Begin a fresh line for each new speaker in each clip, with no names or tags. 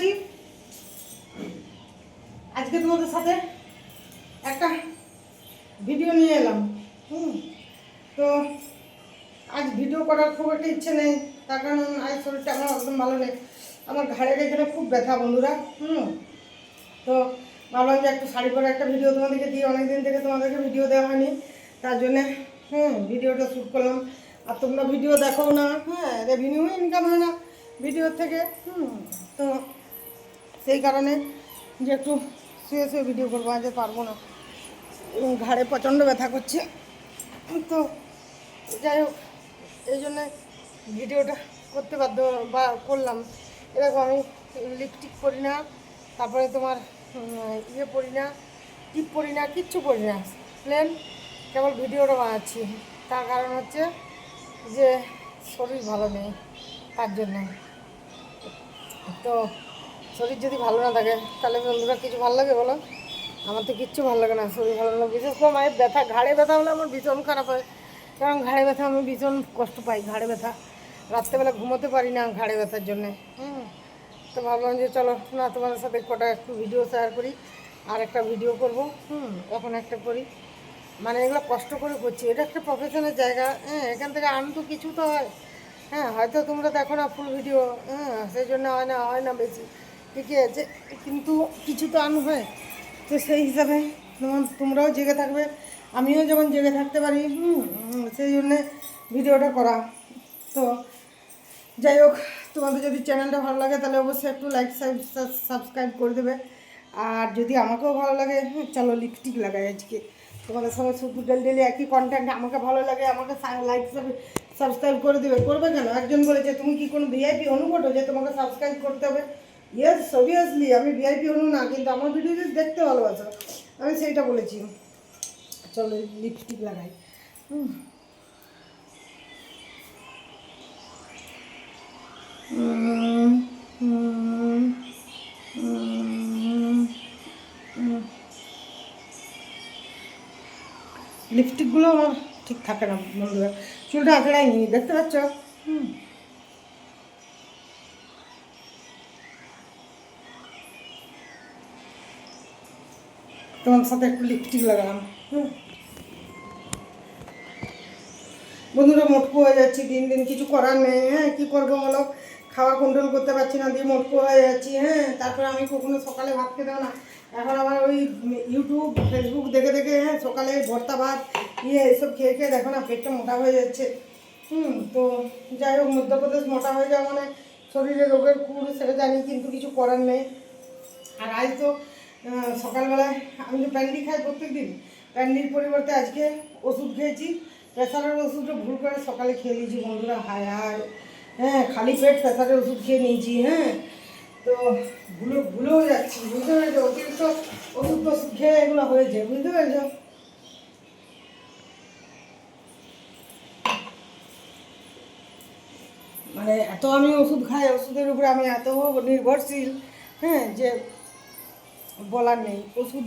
আছি আজকে তোমাদের সাথে একটা ভিডিও নিয়ে এলাম। হুম। তো আজ ভিডিও করার খুব একটা ইচ্ছে নেই। তার কারণ আজ শরীরটা আমার একদম ভালো নেই। আমার ঘাড়ের এখানে খুব ব্যথা বন্ধুরা। হুম। তো ভাবলাম যে একটা শাড়ি পরে একটা ভিডিও তোমাদেরকে দিই। অনেকদিন থেকে তোমাদেরকে ভিডিও দেওয়া হয়নি। তার জন্যে, হুম ভিডিওটা শ্যুট করলাম। আর তোমরা ভিডিও দেখো না। হ্যাঁ রেভিনিউ ইনকাম হয় না। ভিডিওর থেকে, হুম, তো সেই কারণে যে একটু শুয়ে শুয়ে ভিডিও করব, আজ পারব না। ঘাড়ে প্রচণ্ড ব্যথা করছে। তো যাই হোক, এই জন্যে ভিডিওটা করতে বাধ্য বা করলাম। এরকম আমি লিপস্টিক পরি না, তারপরে তোমার ইয়ে পরি না, টিপ পরি না, কিচ্ছু পরি না। প্লেন কেবল ভিডিওটা বানাচ্ছি। তার কারণ হচ্ছে যে শরীর ভালো নেই, তার জন্য। তো শরীর যদি ভালো না থাকে, তাহলে বন্ধুরা কিছু ভালো লাগে বলো? আমার তো কিচ্ছু ভালো লাগে না, শরীর ভালো লাগে বিশেষ করে মায়ের ব্যথা, ঘাড়ে ব্যথা হলে আমার ভীষণ খারাপ হয়। কারণ ঘাড়ে ব্যথা আমি ভীষণ কষ্ট পাই, ঘাড়ে ব্যথা। রাত্রেবেলা ঘুমোতে পারি না ঘাড়ে ব্যথার জন্যে। হুম। তো ভাবলাম যে চলো, না, তোমাদের সাথে কটা একটু ভিডিও শেয়ার করি, আর একটা ভিডিও করব। হুম, এখন একটা করি। মানে এগুলো কষ্ট করে করছি। এটা একটা প্রফেশনের জায়গা। হ্যাঁ এখান থেকে আন তো কিছু তো হয়। হ্যাঁ হয়তো তোমরা দেখো না ফুল ভিডিও হ্যাঁ সেই জন্য হয় না হয় না বেশি। ঠিকই আছে কিন্তু কিছু তো আন হয়। তো সেই হিসাবে তোমার তোমরাও জেগে থাকবে, আমিও যেমন জেগে থাকতে পারি সেই জন্যে ভিডিওটা করা। তো যাই হোক, তোমাদের যদি চ্যানেলটা ভালো লাগে তাহলে অবশ্যই একটু লাইক সাবস্ক্রাইব করে দেবে। আর যদি আমাকেও ভালো লাগে চলো লিপস্টিক লাগাই আজকে। তোমাদের সঙ্গে শুধু ডেলি ডেলি একই কন্টেন্ট আমাকে ভালো লাগে, আমাকে লাইক সাবস্ক্রাইব করে দেবে। করবে কেন? একজন বলেছে, তুমি কি কোনো ভিআইপি অনুকটো যে তোমাকে সাবস্ক্রাইব করতে হবে? ইয়েস অবভিয়াসলি আমি ভিআইপি হলো না, কিন্তু আমার ভিডিও দেখতে ভালোবাসো। আমি সেইটা বলেছি। চলো লিপস্টিক লাগাই। লিপস্টিকগুলো আমার ঠিক থাকে না, বন্ধুরা। চুলটা আঁকড়াইনি, দেখতে পাচ্ছ? হুম। তোমার সাথে একটু লিপস্টিক লাগালাম, হুম। বন্ধুরা, মোটকু হয়ে যাচ্ছি দিন দিন কিছু করার নেই হ্যাঁ কী করব বলো? খাওয়া কন্ট্রোল করতে পারছি না, দিয়ে মোটকু হয়ে যাচ্ছি হ্যাঁ। তারপরে আমি কখনো সকালে ভাত খেতেও না। এখন আবার ওই ইউটিউব ফেসবুক দেখে দেখে হ্যাঁ সকালে ভর্তা ভাত ইয়ে এসব খেয়ে খেয়ে দেখো না, পেটটা মোটা হয়ে যাচ্ছে। হুম, তো যাই হোক, মধ্যপ্রদেশ মোটা হয়ে যাওয়া মানে শরীরে রোগের কুড় সেটা জানি, কিন্তু কিছু করার নেই। আর আজ তো সকালবেলায় আমি তো প্যান্ডি খাই প্রত্যেক দিন প্যান্ডির পরিবর্তে আজকে ওষুধ খেয়েছি। প্রেশারের ওষুধটা ভুল করে সকালে খেয়ে নিয়েছি বন্ধুরা। হায় হায়। হ্যাঁ খালি পেট প্রেশারের ওষুধ খেয়ে নিয়েছি হ্যাঁ। তো ভুলো, ভুলেও যাচ্ছি, বুঝতে পেরেছ? অতিরিক্ত ওষুধ টষুধ খেয়ে এগুলো হয়েছে, বুঝতে পেরেছ? মানে এত আমি ওষুধ খাই, ওষুধের উপরে আমি এত নির্ভরশীল হ্যাঁ যে বলার নেই। ওষুধ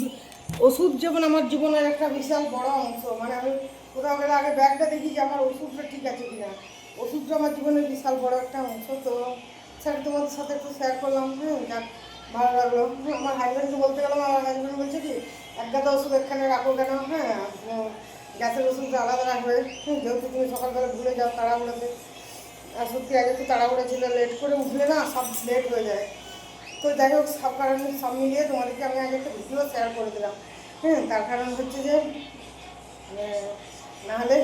ওষুধ যেমন আমার জীবনের একটা বিশাল বড় অংশ মানে আমি কোথাও গেলে আগে ব্যাগটা দেখি যে আমার ওষুধটা ঠিক আছে কিনা। ওষুধটা আমার জীবনের বিশাল বড় একটা অংশ, তো স্যার তোমাদের সাথে একটু শেয়ার করলাম হ্যাঁ যাক, ভালো লাগল। আমার হাজব্যান্ডকে বলতে গেলাম আমার হাজব্যান্ড বলছে কি, এক গাদা ওষুধ এখানে রাখো কেন? হ্যাঁ গ্যাসের ওষুধটা আলাদা রাখবে। যেহেতু তুমি সকালবেলা ভুলে যাও তাড়াহুড়োতে। আর সত্যি আগে তো তাড়াহুড়ো ছিল লেট করে উঠলে না সব লেট হয়ে যায়। তো যাই হোক সব কারণে সব মিলিয়ে তোমাদেরকে আমি আগে একটা ভিডিও শেয়ার করে দিলাম। হ্যাঁ তার কারণ হচ্ছে যে আহ, নাহলে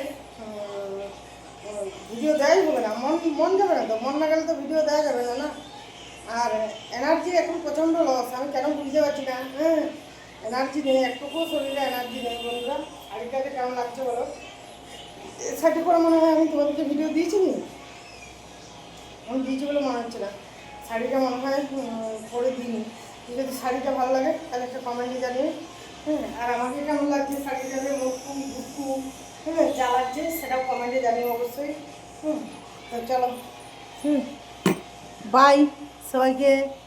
ভিডিও দেওয়াই হবে না। মন মন যাবে না তো। মন না গেলে তো ভিডিও দেওয়া যাবে না না? আর এনার্জি এখন প্রচণ্ড লস আমি কেন বুঝতে পারছি না? হ্যাঁ এনার্জি নেই। একটুকুও শরীরে এনার্জি নেই বন্ধুরা। শাড়িটাকে কেমন লাগছে বলো? শাড়ি করে মনে হয় আমি তোমাদেরকে ভিডিও দিয়েছি নি? আমি দিয়েছি বলে মনে হচ্ছে না। শাড়িটা মনে হয় পরে দিইনি। যদি শাড়িটা ভালো লাগে, তাহলে একটা কমেন্টে জানিয়ে হ্যাঁ? আর আমাকে কেমন লাগছে শাড়িটাতে মুখু বুকু হ্যাঁ যা লাগছে, সেটাও কমেন্টে জানিয়ে অবশ্যই, হুম? তো চলো, হুম। বাই সবাইকে।